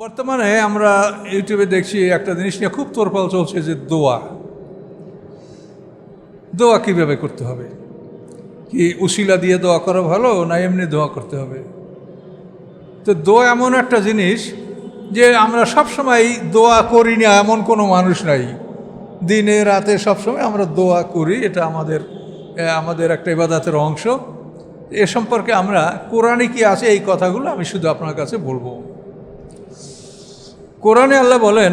বর্তমানে আমরা ইউটিউবে দেখছি একটা জিনিস নিয়ে খুব তোরপাল চলছে যে দোয়া। দোয়া কীভাবে করতে হবে? কি উশিলা দিয়ে দোয়া করা ভালো না এমনি দোয়া করতে হবে? তো দোয়া এমন একটা জিনিস যে আমরা সবসময় দোয়া করি না এমন কোনো মানুষ নাই। দিনে, রাতে সবসময় আমরা দোয়া করি, এটা আমাদের আমাদের একটা ইবাদাতের অংশ। এ সম্পর্কে আমরা কোরআনে কি আছে এই কথাগুলো আমি শুধু আপনার কাছে বলব। কোরআনে আল্লাহ বলেন,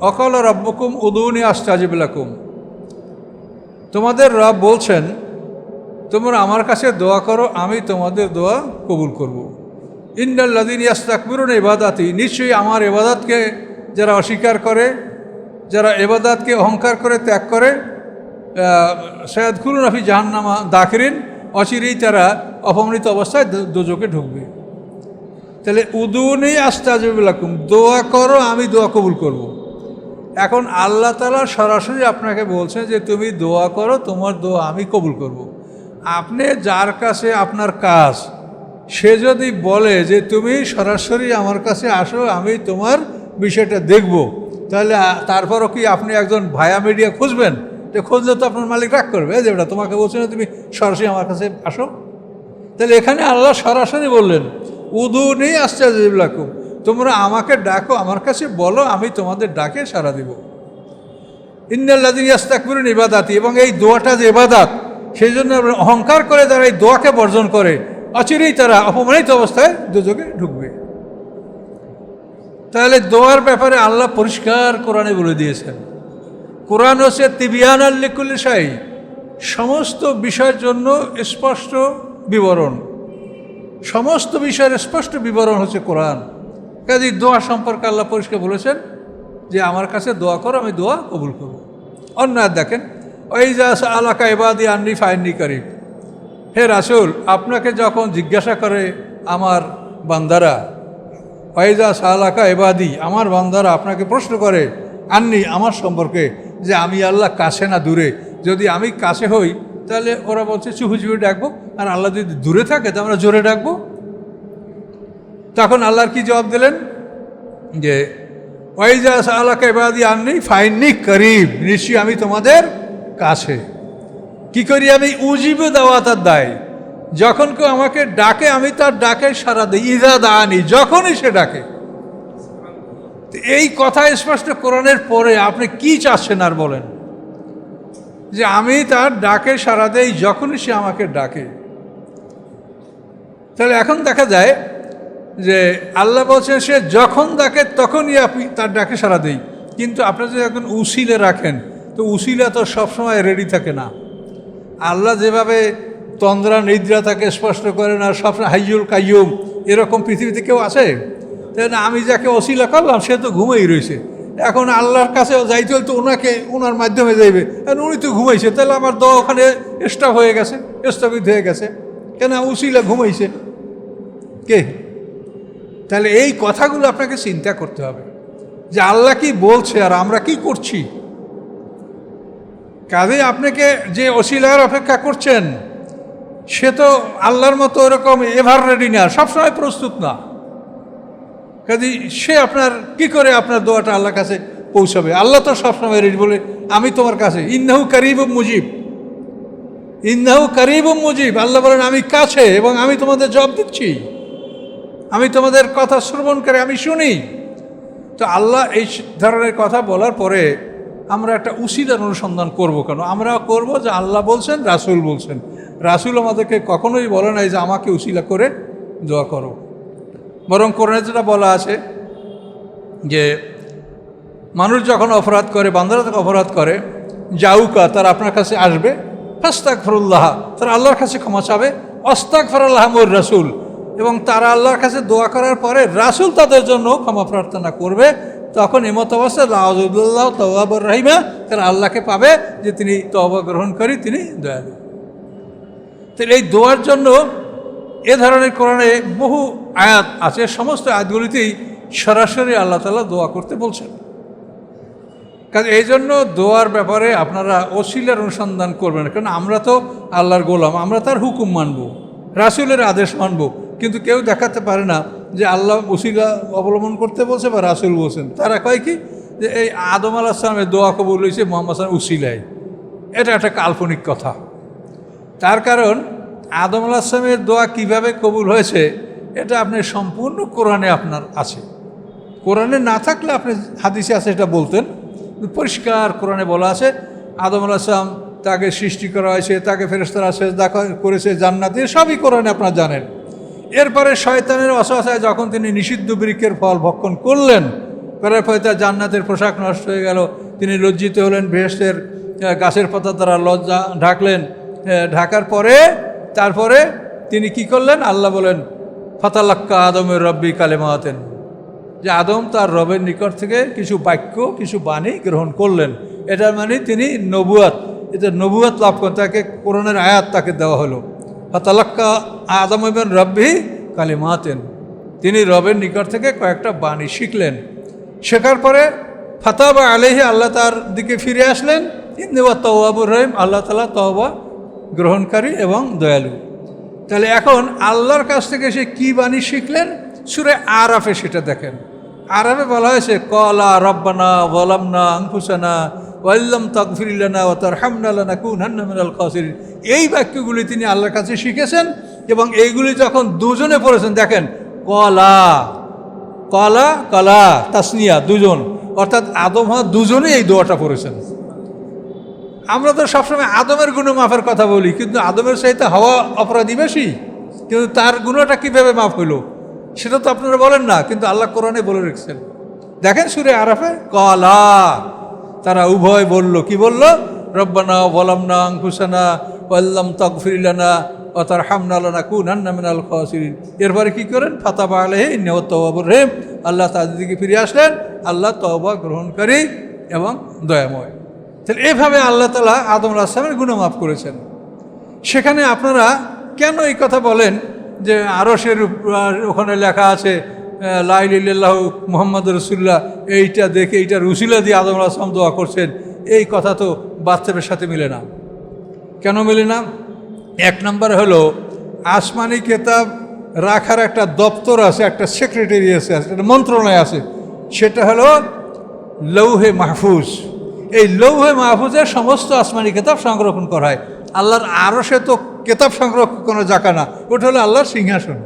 অকল রব্বকুম উদৌনি আস্তাজিবুলাকুম তোমাদের রব বলছেন, তোমরা আমার কাছে দোয়া করো, আমি তোমাদের দোয়া কবুল করব। ইন্দাল্লাদিন ইয়াস্তাকবিরুন এবাদাতি নিশ্চয়ই আমার এবাদাতকে যারা অস্বীকার করে, যারা এবাদাতকে অহংকার করে, ত্যাগ করে সৈয়দ খুলুন আফি জাহান্নামা দাখিরিন, অচিরেই তারা অপমৃত অবস্থায় দো- ঢুকবে তাহলে উদুনি আস্তাজুবুলাকুম দোয়া করো, আমি দোয়া কবুল করব। এখন আল্লাহ তালা সরাসরি আপনাকে বলছেন যে, তুমি দোয়া করো, তোমার দোয়া আমি কবুল করব। আপনি যার কাছে আপনার কাজ, সে যদি বলে যে, তুমি সরাসরি আমার কাছে আসো, আমি তোমার বিষয়টা দেখব। তাহলে তারপরও কি আপনি একজন ভায়া মিডিয়া খুঁজবেন? তো খুঁজলে তো আপনার মালিক রাগ করবে। যে বেটা তোমাকে বলছে না, তুমি সরাসরি আমার কাছে আসো? তাহলে এখানে আল্লাহ সরাসরি বললেন উদু নেই আশ্চর্যলাকুম তোমরা আমাকে ডাকো, আমার কাছে বলো, আমি তোমাদের ডাকে সাড়া দিব। ইন্দাল্লাদিন ইয়াস্তাকবিরুন ইবাদাতি, এবং এই দোয়াটা যে ইবাদাত, সেই জন্য অহংকার করে তারা এই দোয়াকে বর্জন করে। অচিরেই তারা অপমানিত অবস্থায় দুযোগে ঢুকবে। তাহলে দোয়ার ব্যাপারে আল্লাহ পরিষ্কার কোরআনে বলে দিয়েছেন। কোরআন হচ্ছে তিবিয়ান আল্লিকুল সাই সমস্ত বিষয়ের জন্য স্পষ্ট বিবরণ। সমস্ত বিষয়ের স্পষ্ট বিবরণ হচ্ছে কোরআন। কাজে দোয়া সম্পর্কে আল্লাহ পরিষ্কার বলেছেন যে, আমার কাছে দোয়া করো, আমি দোয়া কবুল করব। অন্য আর দেখেন ওই যা আলাকা এবাদি আন্নি ফাইন্নি করিব। হে রাসুল, আপনাকে যখন জিজ্ঞাসা করে আমার বান্দারা, ওয়াইজা সালাকা এবাদি আমার বান্দারা আপনাকে প্রশ্ন করে, আননি, আমার সম্পর্কে, যে আমি আল্লাহ কাছে না দূরে? যদি আমি কাছে হই, তাহলে ওরা বলছে চুহু চুহু ডাকবো। আর আল্লাহ যদি দূরে থাকে, তো আমরা জোরে ডাকবো। তখন আল্লাহর কি জবাব দিলেন? যে, ওয়াইজা সালাকা এবাদি আননি ফাইননি করিব নিশ্চয়ই আমি তোমাদের কাছে। কি করি আমি? উজিব দেওয়া তার দায়। যখন কেউ আমাকে ডাকে, আমি তার ডাকে সারা দিই। ইজা দানি যখনই সে ডাকে। এই কথা স্পষ্ট কোরআনের পরে আপনি কি চাচ্ছেন আর বলেন? যে, আমি তার ডাকে সারা দেই যখনই সে আমাকে ডাকে। তাহলে এখন দেখা যায় যে আল্লাহ বলছেন, সে যখন ডাকে তখনই আপনি তার ডাকে সারা দেই। কিন্তু আপনি যদি এখন উসিলে রাখেন, তো উসিলা তো সবসময় রেডি থাকে না। আল্লাহ যেভাবে তন্দ্রা, নিদ্রা তাকে স্পষ্ট করেন আর সবসময় হাইয়ুল কাইয়ুম, এরকম পৃথিবীতে কেউ আছে? তাই না, আমি যাকে অশিলা করলাম, সে তো ঘুমেই রয়েছে। এখন আল্লাহর কাছে যাইতে হলে তো ওনাকে, ওনার মাধ্যমে যাইবে। কারণ উনি তো ঘুমাইছে, তাহলে আমার দ ওখানে স্টপ হয়ে গেছে, স্থগিত হয়ে গেছে। কেন উসিলা ঘুমাইছে? কে? তাহলে এই কথাগুলো আপনাকে চিন্তা করতে হবে। যে আল্লাহ কি বলছে আর আমরা কি করছি? কাজে আপনাকে যে অশিলার অপেক্ষা করছেন, সে তো আল্লাহর মতো ওরকম এভার রেডি না, সবসময় প্রস্তুত না। কাজে সে আপনার, কি করে আপনার দোয়াটা আল্লাহর কাছে পৌঁছাবে? আল্লাহ তো সবসময় রেডি বলে, আমি তোমার কাছে। ইন্নাহু করিব মুজিব। ইন্নাহু করিব মুজিব। আল্লাহ বলেন, আমি কাছে এবং আমি তোমাদের জব দিচ্ছি। আমি তোমাদের কথা শ্রবণ করে, আমি শুনি। তো আল্লাহ এই ধরনের কথা বলার পরে আমরা একটা উসিলার অনুসন্ধান করব কেন? আমরা করব যে আল্লাহ বলছেন, রাসুল বলছেন। রাসুল আমাদেরকে কখনোই বলে নাই যে আমাকে উসিলা করে দোয়া করো। বরং কোরআনে যেটা বলা আছে যে, মানুষ যখন অপরাধ করে, বান্দারা যখন অপরাধ করে জাউকা তারা আপনার কাছে আসবে ফাস্তাক ফরুল্লাহ তারা আল্লাহর কাছে ক্ষমা চাবে অস্তাক ফরুল্লাহ মোর রাসুল। এবং তারা আল্লাহর কাছে দোয়া করার পরে রাসুল তাদের জন্য ক্ষমা প্রার্থনা করবে। তখন এমত অবস্থায় লাউজুল্লাহ তওয়াবর রহিমা তারা আল্লাহকে পাবে যে তিনি তওবা গ্রহণ করি, তিনি দয়ালু। তাহলে এই দোয়ার জন্য এ ধরনের কোরআনে বহু আয়াত আছে, সমস্ত আয়াতগুলিতেই সরাসরি আল্লাহ তালা দোয়া করতে বলছেন। কারণ এই জন্য দোয়ার ব্যাপারে আপনারা অশিলার অনুসন্ধান করবেন কারণ আমরা তো আল্লাহর গোলাম, আমরা তার হুকুম মানব, রাসুলের আদেশ মানব। কিন্তু কেউ দেখাতে পারে না যে আল্লাহ উসিলা অবলম্বন করতে বলছে বা রাসুল বলছেন। তারা কয় কি? যে এই আদম আলাহ সালামের দোয়া কবুল হয়েছে মোহাম্মদ সালাম উসিলায়। এটা একটা কাল্পনিক কথা। তার কারণ আদম আলাহ সালামের দোয়া কীভাবে কবুল হয়েছে, এটা আপনি সম্পূর্ণ কোরআনে আপনার আছে। কোরআনে না থাকলে আপনি হাদিসে আছে এটা বলতেন পরিষ্কার কোরআনে বলা আছে, আদম আলাহাম তাকে সৃষ্টি করা হয়েছে, তাকে ফেরেস্তারা ক- করেছে, জান্নাতে সবই কোরআনে আপনার জানেন। এরপরে শয়তানের অসহায় যখন তিনি নিষিদ্ধ বৃক্ষের ফল ভক্ষণ করলেন, করার ফলে তার জান্নাতের পোশাক নষ্ট হয়ে গেল। তিনি লজ্জিত হলেন বেহেস্তের গাছের পাতা দ্বারা লজ্জা ঢাকলেন। ঢাকার পরে, তারপরে তিনি কি করলেন? আল্লাহ বলেন, ফাতালাক্কা আদমের রব্বি কালেমাতেন। যে আদম তার রবের নিকট থেকে কিছু বাক্য, কিছু বাণী গ্রহণ করলেন। এটার মানে তিনি নবুয়াত, এটা নবুয়াত লাভ করেন। তাকে কোরআনের আয়াত তাকে দেওয়া হলো। ফাতালাক্কা আদম এবং রব্বি কালিমাতেন। তিনি রবের নিকট থেকে কয়েকটা বাণী শিখলেন। শেখার পরে ফাতাবা আলহি আল্লাহ তার দিকে ফিরে আসলেন। ইন্দেবা তওয়াবুর রহিম, আল্লাহ তালা তওবা গ্রহণকারী এবং দয়ালু। তাহলে এখন আল্লাহর কাছ থেকে সে কী বাণী শিখলেন? সুরে আরাফে সেটা দেখেন। আরাফে বলা হয়েছে, কলা রব্বানা বলামনা আংফুসানা ওয়াল্লাম তকফিরিল্লানা ও তার হামনালানা কুন হান্নামিনাল খাসির এই বাক্যগুলি তিনি আল্লাহর কাছে শিখেছেন এবং এইগুলি যখন দুজনে পড়েছেন, দেখেন, কলা কলা কলা, তাসনিয়া, দুজন। অর্থাৎ আদম হওয়া দুজনেই এই দোয়াটা পড়েছেন। আমরা তো সবসময় আদমের গুণ মাফের কথা বলি, কিন্তু আদমের সাথে হওয়া অপরাধী বেশি। কিন্তু তার গুণটা কীভাবে মাফ হইল, সেটা তো আপনারা বলেন না, কিন্তু আল্লাহ কোরআনে বলে রেখেছেন। দেখেন সুরে আরাফে, কলা। তারা উভয় বলল, কি বলল? রব্বানা বলামনা আংকুসানা ওয়াল্লাম তকফিরিলানা ও তার হামনালানা কুন হান্না মিনাল খাসিরিন। এরপরে কি করেন? ফাতাবা আলহে নেওয়াবুর রেম আল্লাহ তাদের দিকে ফিরে আসলেন। আল্লাহ তওবা গ্রহণকারী এবং দয়াময়। তাহলে এভাবে আল্লাহ তালা আদম আসলামের গুণমাফ করেছেন। সেখানে আপনারা কেন এই কথা বলেন যে আরসের ওখানে লেখা আছে লাইল্লাহ মোহাম্মদ রসুল্লাহ এইটা দেখে, এইটা রুসিলা দিয়ে আদম আসলাম দোয়া করছেন, এই কথা তো বাস্তবের সাথে মিলে না। কেন মিলে না? এক নম্বর হলো, আসমানি কেতাব রাখার একটা দপ্তর আছে, একটা সেক্রেটারি আছে, একটা মন্ত্রণালয় আছে, সেটা হলো লৌহে মাহফুজ। এই লৌহে মাহফুজে সমস্ত আসমানি কেতাব সংরক্ষণ করা হয়। আল্লাহর সে তো কেতাব সংরক্ষণ করার জায়গা না, ওটা হলো আল্লাহর সিংহাসন।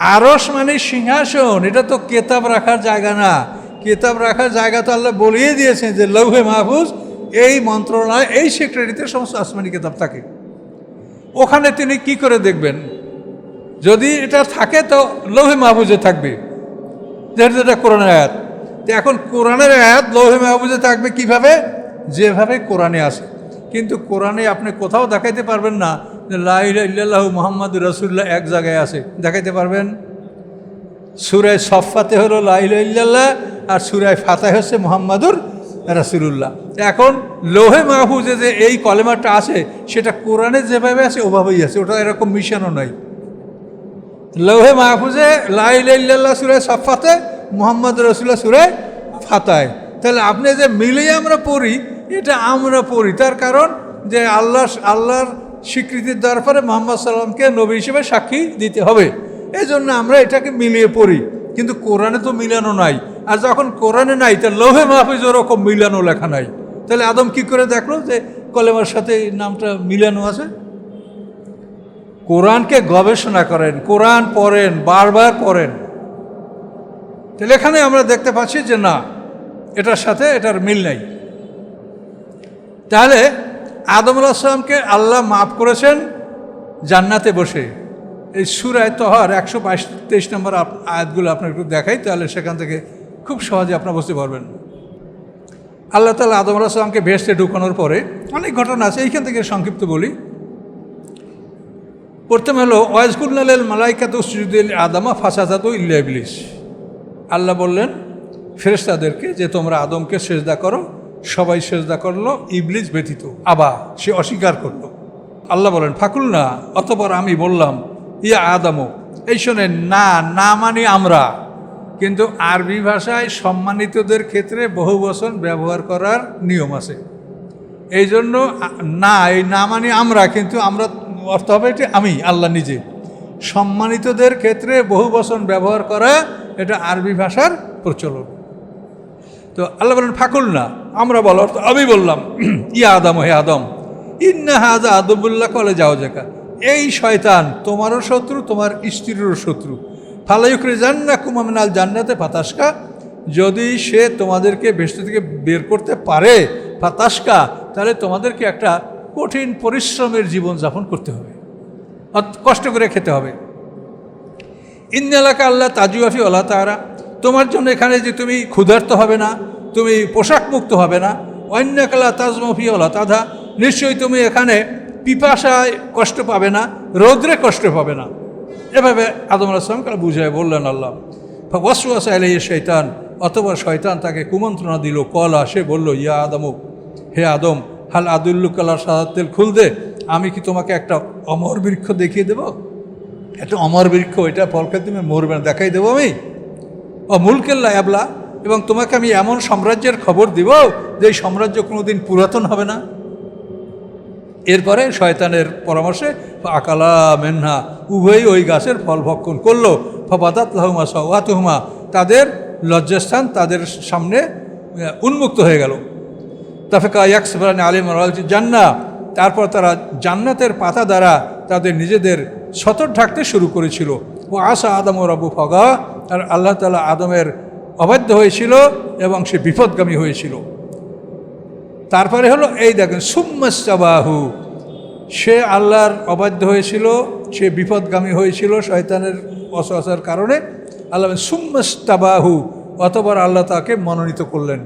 আরস মানে সিংহাসন, এটা তো কেতাব রাখার জায়গা না। কেতাব রাখার জায়গা তো আল্লাহ বলিয়ে দিয়েছেন যে, লৌহে মাহফুজ, এই মন্ত্রণালয়, এই সেক্রেটারিতে সমস্ত আসমানি কেতাব থাকে। ওখানে তিনি কি করে দেখবেন? যদি এটা থাকে তো লৌহে মাহফুজে থাকবে। যেহেতু এটা কোরআনের আয়াত। তো এখন কোরআনের আয়াত লৌহে মাহফুজে থাকবে কীভাবে? যেভাবে কোরআনে আসে কিন্তু কোরআনে আপনি কোথাও দেখাইতে পারবেন না। লাইল্লাহ মোহাম্মদ রসুল্লাহ এক জায়গায় আছে। দেখাইতে পারবেন? সুরায় সফাতে হলো লাইল্লাহ আর সুরায় ফাতায় হচ্ছে মোহাম্মদুর রাসুলুল্লাহ। এখন লোহে মাহফুজে যে এই কলেমাটা আছে, সেটা কোরআনে যেভাবে আছে, ওভাবেই আছে। ওটা এরকম মিশনও নয় লৌহে মাহফুজে লাইল্লাহ সুরায় সফাতে মোহাম্মদ রসুল্লাহ সুরায় ফাতায় তাহলে আপনি যে মিলিয়ে আমরা পড়ি, এটা আমরা পড়ি। তার কারণ যে আল্লাহ আল্লাহর স্বীকৃতির দেওয়ার পরে মোহাম্মদ সাল্লামকে নবী হিসেবে সাক্ষী দিতে হবে। এই জন্য আমরা এটাকে মিলিয়ে পড়ি। কিন্তু কোরআনে তো মিলানো নাই। আর যখন কোরআনে নাই তা লোহে মাহফিজ ওরকম মিলানো লেখা নাই। তাহলে আদম কি করে দেখল যে কলেমার সাথে নামটা মিলানো আছে? কোরআনকে গবেষণা করেন, কোরআন পড়েন, বারবার পড়েন। তাহলে এখানে আমরা দেখতে পাচ্ছি যে না, এটার সাথে এটার মিল নাই। তাহলে আদম আলাহিসামকে আল্লাহ মাফ করেছেন জান্নাতে বসে। এই সুরায় তহার একশো বাইশ, তেইশ নম্বর আয়াতগুলো আপনার একটু দেখাই, তাহলে সেখান থেকে খুব সহজে আপনারা বুঝতে পারবেন। আল্লাহ তালা আদম আলাহিসামকে ভেস্তে ঢুকানোর পরে অনেক ঘটনা আছে, এইখান থেকে সংক্ষিপ্ত বলি। প্রথম হলো ওয়াজকুল্লাল মালাইকাত আদামা ফাসাদাত ইল্লা ইবলিস। আল্লাহ বললেন, ফেরেশতাদেরকে যে তোমরা আদমকে সেজদা করো সবাই সেজদা করল ইবলিজ ব্যতীত। আবা সে অস্বীকার করল। আল্লাহ বলেন ফাকুল না অতপর আমি বললাম, ইয়া আদামো, এই শোনেন, না না মানে আমরা, কিন্তু আরবি ভাষায় সম্মানিতদের ক্ষেত্রে বহু বচন ব্যবহার করার নিয়ম আছে। এই জন্য, না, এই না মানে আমরা, কিন্তু আমরা, অর্থ হবে এটি আমি, আল্লাহ নিজে। সম্মানিতদের ক্ষেত্রে বহু বচন ব্যবহার করা, এটা আরবি ভাষার প্রচলন। তো আল্লাহ বলেন ফাকুল না আমরা বলো অর্থ, আমি বললাম, ইয়া আদম, হে আদম, ইন্না হাজা আদবুল্লাহ কলে যাও জাকা এই শয়তান তোমারও শত্রু, তোমার স্ত্রীরও শত্রু। ফালাইকরে জান্না কুমামিনাল জান্নাতে ফাতাসকা যদি সে তোমাদেরকে বেষ্টি থেকে বের করতে পারে ফাতাসকা তাহলে তোমাদেরকে একটা কঠিন পরিশ্রমের জীবন যাপন করতে হবে। কষ্ট করে খেতে হবে। ইন্নালাকা আল্লাহ তাজুয়াফি আল্লাহ তাহারা তোমার জন্য এখানে যে তুমি ক্ষুধার্ত হবে না তুমি পোশাক মুক্ত হবে না। অন্যকালা তাজমফি আল্লাহ তাধা নিশ্চয়ই তুমি এখানে পিপাসায় কষ্ট পাবে না, রৌদ্রে কষ্ট পাবে না। এভাবে আদম আলাহিসাম কাল বুঝায়, বললেন আল্লাহ ওয়াসুয়াসা এলাই শৈতান অথবা শয়তান তাকে কুমন্ত্রণা দিল। কলা, সে বলল, ইয়া আদমুক হে আদম, হাল আদুল্লুকাল্লার সাদাতেল খুল দে আমি কি তোমাকে একটা অমর বৃক্ষ দেখিয়ে দেবো? একটা অমর বৃক্ষ, এটা ফলকে তুমি মরবে না, দেখাই দেবো আমি। ও মুলকেল্লা অ্যাবলা এবং তোমাকে আমি এমন সাম্রাজ্যের খবর দিব যে এই সাম্রাজ্য কোনোদিন পুরাতন হবে না। এরপরে শয়তানের পরামর্শে আকালা মেনহা উভয়ই ওই গাছের ফল ভক্ষণ করল। ফবাদাত লাহুমা সওয়াতুহুমা তাদের লজ্জাস্থান তাদের সামনে উন্মুক্ত হয়ে গেল। তাফেকা ইয়াকসবান আলিম জান্না তারপর তারা জান্নাতের পাতা দ্বারা তাদের নিজেদের সতর ঢাকতে শুরু করেছিল। ও আশা আদম ও রবু ফগা আর আল্লাহ তালা আদমের অবাধ্য হয়েছিল এবং সে বিপদগামী হয়েছিল। তারপরে হলো, এই দেখেন সুম্মাস্তাবাহু সে আল্লাহর অবাধ্য হয়েছিল, সে বিপদগামী হয়েছিল শয়তানের অসহাসার কারণে। আল্লাহ সুম্মাস্তাবাহু অতবার আল্লাহ তাকে মনোনীত করলেন।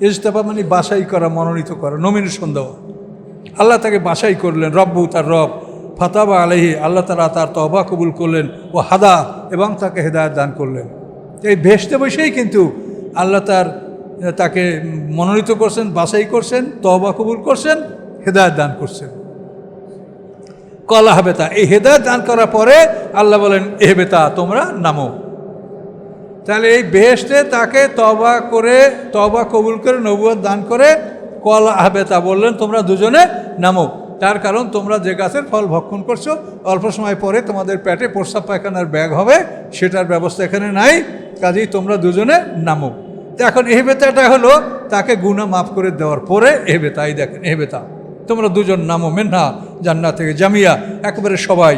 ইজতাবা মানে বাছাই করা, মনোনীত করা নমিনেশন দেওয়া। আল্লাহ তাকে বাছাই করলেন, রব্বু তার রব। ফাতাবা আলহি আল্লাহ তালা তার তবা কবুল করলেন, ও হাদা, এবং তাকে হেদায়ত দান করলেন। এই ভেসতে বসেই কিন্তু আল্লাহ তার তাকে মনোনীত করছেন, বাছাই করছেন তবা কবুল করছেন, হেদায়ত দান করছেন। কলা হেবেতা এই হেদায়ত দান করার পরে আল্লাহ বলেন, এ হেবেতা তোমরা নামো। তাহলে এই বেহেস্তে তাকে তবা করে তবা কবুল করে, নবুয়ত দান করে কল আহবেতা বললেন, তোমরা দুজনে নামো। তার কারণ তোমরা যে গাছের ফল ভক্ষণ করছ, অল্প সময় পরে তোমাদের পেটে প্রস্রাব পায়খানার ব্যাগ হবে, সেটার ব্যবস্থা এখানে নাই। কাজেই তোমরা দুজনে নামো। তো এখন এহবেতাটা হলো তাকে গুণা মাফ করে দেওয়ার পরে এহবেতাই দেখেন, এহবেতা। তোমরা দুজন নামো মেন্না জান্না থেকে জামিয়া, একেবারে সবাই,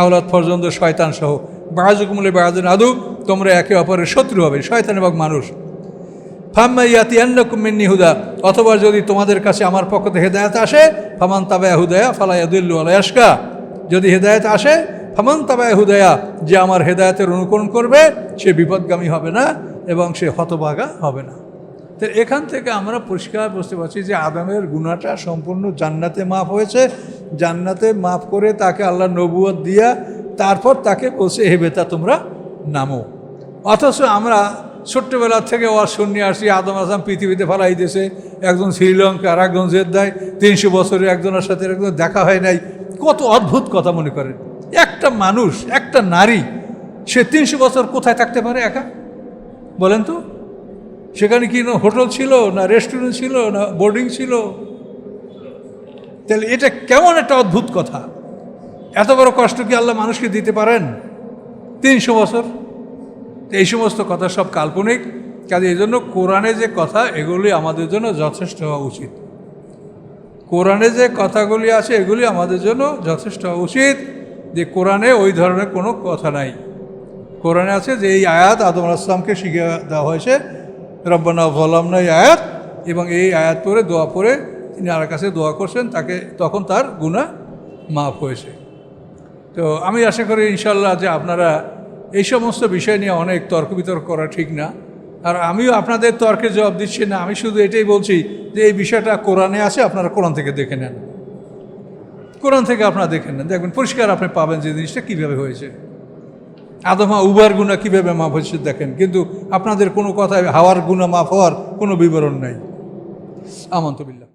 আওলাদ পর্যন্ত শয়তান সহ। বাজুকুমলে বাজুন আদু, তোমরা একে অপরের শত্রু হবে, শয়তান এবং মানুষ। ফাম্মা ইয়াতি আন্নকুমিন্নি হুদা, অথবা যদি তোমাদের কাছে আমার পক্ষ থেকে হেদায়ত আসে, ফামান তাবায়া হুদায়া ফালাইয়াদুল্লু আলায়াসকা যদি হেদায়ত আসে ফামান তাবায়া হুদায়া, যে আমার হেদায়তের অনুকরণ করবে, সে বিপদগামী হবে না এবং সে হতভাগা হবে না। তো এখান থেকে আমরা পরিষ্কার বুঝতে পারছি যে আদমের গুণাটা সম্পূর্ণ জান্নাতে মাফ হয়েছে। জান্নাতে মাফ করে তাকে আল্লাহ নবুয়ত দিয়া তারপর তাকে বলছে, হে বেতা তোমরা নামো। অথচ আমরা ছোট্টবেলার থেকে ওয়াজ শুনিয়ে আসছি, আদম আসাম পৃথিবীতে ফেলাই দিয়েছে, একজন শ্রীলঙ্কা আর একজন জেদ্দায়, তিনশো বছরে একজনের সাথে একজন দেখা হয় নাই। কত অদ্ভুত কথা মনে করেন। একটা মানুষ, একটা নারী, সে তিনশো বছর কোথায় থাকতে পারে একা? বলেন তো। সেখানে কি না হোটেল ছিল, না রেস্টুরেন্ট ছিল, না বোর্ডিং ছিল? তাহলে এটা কেমন একটা অদ্ভুত কথা। এত বড় কষ্ট কি আল্লাহ মানুষকে দিতে পারেন? তিনশো বছর? এই সমস্ত কথা সব কাল্পনিক। কাজে এই জন্য কোরআনে যে কথা, এগুলি আমাদের জন্য যথেষ্ট হওয়া উচিত। কোরআনে যে কথাগুলি আছে, এগুলি আমাদের জন্য যথেষ্ট হওয়া উচিত। যে কোরআনে ওই ধরনের কোনো কথা নাই। কোরআনে আছে যে এই আয়াত আদম আসলামকে শিখে দেওয়া হয়েছে, রব্বানা ভলাম না এই আয়াত এবং এই আয়াত পরে দোয়া পরে তিনি আর কাছে দোয়া করছেন, তাকে তখন তার গুণা মাফ হয়েছে। তো আমি আশা করি ইনশাল্লাহ যে আপনারা এই সমস্ত বিষয় নিয়ে অনেক তর্ক বিতর্ক করা ঠিক না। আর আমিও আপনাদের তর্কে জবাব দিচ্ছি না, আমি শুধু এটাই বলছি যে এই বিষয়টা কোরআনে আছে, আপনারা কোরআন থেকে দেখে নেন। কোরআন থেকে আপনারা দেখেন না দেখবেন পরিষ্কার আপনি পাবেন যে জিনিসটা কীভাবে হয়েছে। আদমা উবার গুণা কীভাবে মাফ হয়েছে দেখেন, কিন্তু আপনাদের কোনো কথায় হাওয়ার গুণা মাফ হওয়ার কোনো বিবরণ নাই। আমন্তবিল্লা